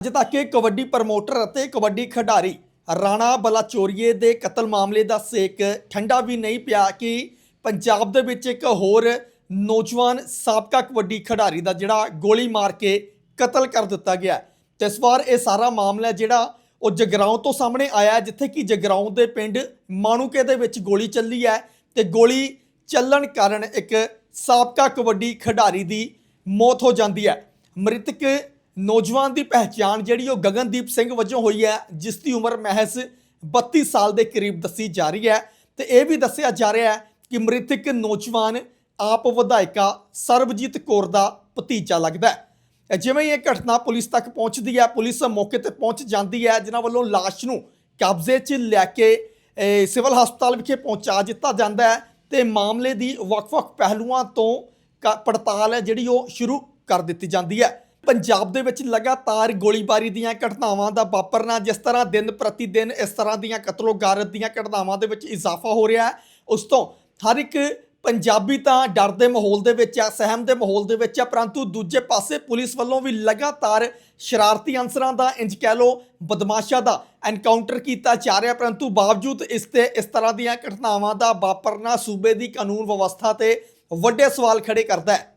ਅੱਜ ਤੱਕ ਇਹ ਕਬੱਡੀ ਪ੍ਰਮੋਟਰ ਅਤੇ ਕਬੱਡੀ ਖਿਡਾਰੀ ਰਾਣਾ ਬਲਾਚੋਰੀਏ ਦੇ ਕਤਲ ਮਾਮਲੇ ਦਾ ਸੇਕ ਠੰਡਾ ਵੀ ਨਹੀਂ ਪਿਆ ਕਿ ਪੰਜਾਬ ਦੇ ਵਿੱਚ ਇੱਕ ਹੋਰ ਨੌਜਵਾਨ ਸਾਬਕਾ ਕਬੱਡੀ ਖਿਡਾਰੀ ਦਾ ਜਿਹੜਾ ਗੋਲੀ ਮਾਰ ਕੇ ਕਤਲ ਕਰ ਦਿੱਤਾ ਗਿਆ ਹੈ। ਤੇ ਇਸ ਵਾਰ ਇਹ ਸਾਰਾ ਮਾਮਲਾ ਜਿਹੜਾ ਉਹ ਜਗਰਾਉਂ ਤੋਂ ਸਾਹਮਣੇ ਆਇਆ ਜਿੱਥੇ ਕਿ ਜਗਰਾਉਂ ਦੇ ਪਿੰਡ ਮਾਣੂਕੇ ਦੇ ਵਿੱਚ ਗੋਲੀ ਚੱਲੀ ਹੈ ਤੇ ਗੋਲੀ ਚੱਲਣ ਕਾਰਨ ਇੱਕ ਸਾਬਕਾ ਕਬੱਡੀ ਖਿਡਾਰੀ ਦੀ ਮੌਤ ਹੋ ਜਾਂਦੀ ਹੈ ਮ੍ਰਿਤਕ ਨੌਜਵਾਨ ਦੀ ਪਹਿਚਾਣ ਜਿਹੜੀ ਉਹ ਗਗਨਦੀਪ ਸਿੰਘ ਵਜੋਂ ਹੋਈ ਹੈ, ਜਿਸ ਦੀ ਉਮਰ ਮਹਿਜ਼ 32 ਸਾਲ ਦੇ ਕਰੀਬ ਦੱਸੀ ਜਾ ਰਹੀ ਹੈ। ਤੇ ਇਹ ਵੀ ਦੱਸਿਆ ਜਾ ਰਿਹਾ ਹੈ ਕਿ ਮ੍ਰਿਤਕ ਨੌਜਵਾਨ ਆਪ ਵਿਧਾਇਕਾ ਸਰਬਜੀਤ ਕੌਰ ਦਾ ਭਤੀਜਾ ਲੱਗਦਾ ਹੈ। ਜਿਵੇਂ ਇਹ ਘਟਨਾ ਪੁਲਿਸ ਤੱਕ ਪਹੁੰਚਦੀ ਹੈ, ਪੁਲਿਸ ਮੌਕੇ ਤੇ ਪਹੁੰਚ ਜਾਂਦੀ ਹੈ, ਜਿਨ੍ਹਾਂ ਵੱਲੋਂ ਲਾਸ਼ ਨੂੰ ਕਬਜ਼ੇ 'ਚ ਲੈ ਕੇ ਸਿਵਲ ਹਸਪਤਾਲ ਵਿਖੇ ਪਹੁੰਚਾ ਦਿੱਤਾ ਜਾਂਦਾ ਹੈ ਤੇ ਮਾਮਲੇ ਦੀ ਵੱਖ-ਵੱਖ ਪਹਿਲੂਆਂ ਤੋਂ ਕ- ਪੜਤਾਲ ਹੈ ਜਿਹੜੀ ਉਹ ਸ਼ੁਰੂ ਕਰ ਦਿੱਤੀ ਜਾਂਦੀ ਹੈ। ਪੰਜਾਬ ਦੇ ਵਿੱਚ ਲਗਾਤਾਰ ਗੋਲੀਬਾਰੀ ਦੀਆਂ ਘਟਨਾਵਾਂ ਦਾ ਵਾਪਰਨਾ, ਜਿਸ ਤਰ੍ਹਾਂ ਦਿਨ ਪ੍ਰਤੀ ਦਿਨ ਇਸ ਤਰ੍ਹਾਂ ਦੀਆਂ ਕਤਲੋ ਗਾਰਤ ਦੀਆਂ ਘਟਨਾਵਾਂ ਦੇ ਵਿੱਚ ਇਜ਼ਾਫਾ ਹੋ ਰਿਹਾ ਹੈ। ਉਸ ਤੋਂ ਹਰ ਇੱਕ ਪੰਜਾਬੀ ਤਾਂ ਡਰ ਦੇ ਮਾਹੌਲ ਦੇ ਵਿੱਚ ਆ ਸਹਿਮ ਦੇ ਮਾਹੌਲ ਦੇ ਵਿੱਚ ਆ ਪਰੰਤੂ ਦੂਜੇ ਪਾਸੇ ਪੁਲਿਸ ਵੱਲੋਂ ਵੀ ਲਗਾਤਾਰ ਸ਼ਰਾਰਤੀ ਅਨਸਰਾਂ ਦਾ, ਇੰਜ ਕਹਿ ਲੋ ਬਦਮਾਸ਼ਾਂ ਦਾ ਐਨਕਾਊਂਟਰ ਕੀਤਾ ਜਾ ਰਿਹਾ ਪਰੰਤੂ ਬਾਵਜੂਦ ਇਸ ਤੇ ਇਸ ਤਰ੍ਹਾਂ ਦੀਆਂ ਘਟਨਾਵਾਂ ਦਾ ਵਾਪਰਨਾ ਸੂਬੇ ਦੀ ਕਾਨੂੰਨ ਵਿਵਸਥਾ ਤੇ ਵੱਡੇ ਸਵਾਲ ਖੜੇ ਕਰਦਾ ਹੈ।